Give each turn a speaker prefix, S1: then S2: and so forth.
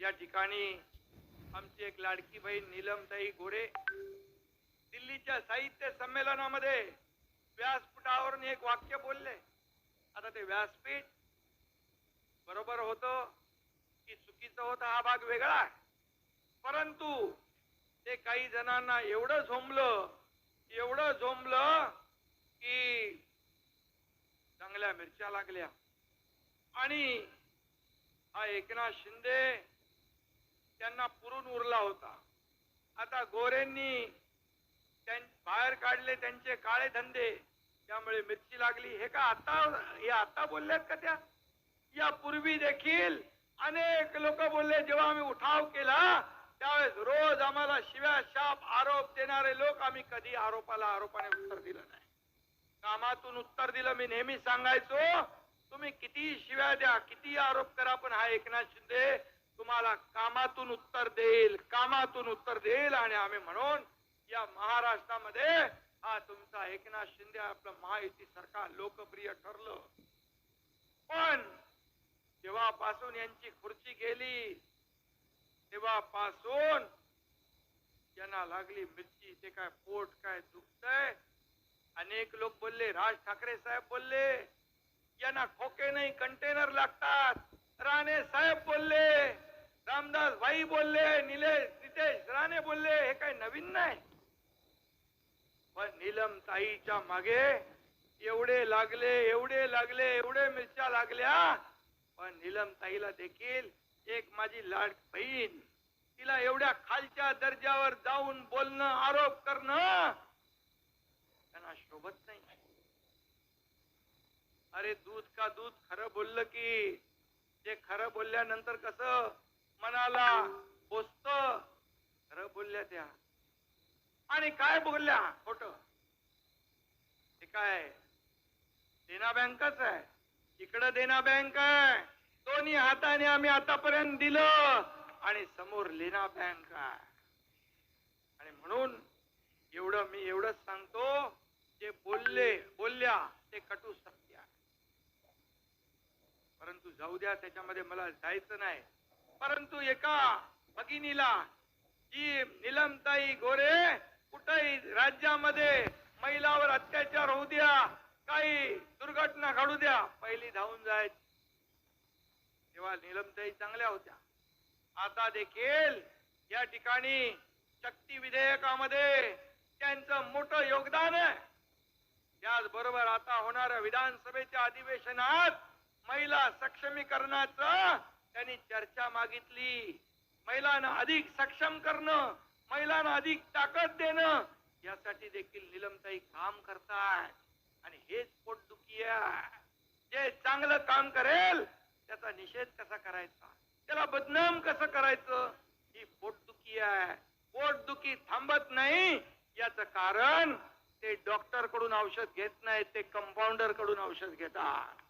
S1: या ठिकाणी आमची एक लाडकी बहीण नीलमताई गोरे दिल्लीच्या साहित्य संमेलनामध्ये व्यासपीठावरून एक वाक्य बोलले. आता ते व्यासपीठ बरोबर होतं की चुकीचं होतं हा भाग वेगळा आहे. परंतु ते काही जणांना एवढं झोंबलं एवढं झोंबलं की चांगल्या मिरच्या लागल्या. आणि हा एकनाथ शिंदे त्यांना पुरून उरला होता. आता गोरेंनी बाहेर काढले त्यांचे काळे धंदे. त्यामुळे मिरची लागली. हे का आता हे आता बोलल्यात का त्या? यापूर्वी देखील अनेक लोक बोलले जेव्हा आम्ही उठाव केला त्यावेळेस रोज आम्हाला शिव्या शाप आरोप देणारे लोक आम्ही कधी आरोपाला आरोपाने उत्तर दिलं नाही. कामातून उत्तर दिलं. मी नेहमी सांगायचो तुम्ही किती शिव्या द्या किती आरोप करा पण हा एकनाथ शिंदे तुम्हाला कामातून उत्तर देईल कामातून उत्तर देईल आणि आम्ही म्हणून या महाराष्ट्रामध्ये हा तुमचा एकनाथ शिंदे आपलं महायुती सरकार लोकप्रिय ठरलं. पण जेव्हापासून यांची खुर्ची गेली तेव्हापासून यांना लागली मिरची ते काय पोट काय दुखतय? अनेक लोक बोलले राज ठाकरे साहेब बोलले यांना खोके नाही कंटेनर लागतात. राणे साहेब बोलले रामदास भाई बोलले निलेश नितेश राणे बोलले हे काही नवीन नाही. पण नीलम ताईच्या मागे एवढे लागले एवढे लागले एवढे मिरच्या लागल्या. पण नीलम ताईला देखील एक माझी लाड बहीण. तिला एवढ्या खालच्या दर्जावर जाऊन बोलणं आरोप करणं त्यांना शोभत नाही. अरे दूध का दूध खरं बोललं की? जे खरं बोलल्यानंतर कसं? मनाला पोचत. खरं बोलल्या त्या. आणि काय बोलल्या? खोट. ते काय? देना बँकच आहे. इकडं देना बँक आहे. दोन्ही हाताने आम्ही आतापर्यंत दिलं. आणि समोर लेना बँक आहे. आणि म्हणून एवढं मी एवढंच सांगतो. जे बोलले बोलल्या ते कटू शकतो परंतु जाऊ द्या त्याच्यामध्ये मला जायचं नाही. परंतु एका भगिनीला जी निलमताई गोरे कुठेही राज्यामध्ये महिलावर अत्याचार होऊ द्या काही दुर्घटना घडू द्या पहिली धावून जायची. तेव्हा निलमताई चांगल्या होत्या. आता देखील या ठिकाणी शक्ती विधेयकामध्ये त्यांचं मोठं योगदान आहे. त्याचबरोबर आता होणाऱ्या विधानसभेच्या अधिवेशनात महिला सक्षमीकरणाचं त्यांनी चर्चा मागितली. महिलांना अधिक सक्षम करणं महिलांना अधिक ताकद देणं यासाठी देखील निलमताई काम करताय. आणि हेच पोटदुखी आहे. जे चांगलं काम करेल त्याचा निषेध कसा करायचा? त्याला बदनाम कसं करायचं? ही पोटदुखी आहे. पोटदुखी थांबत नाही याच कारण ते डॉक्टरकडून औषध घेत नाहीत ते कंपाऊंडरकडून औषध घेतात.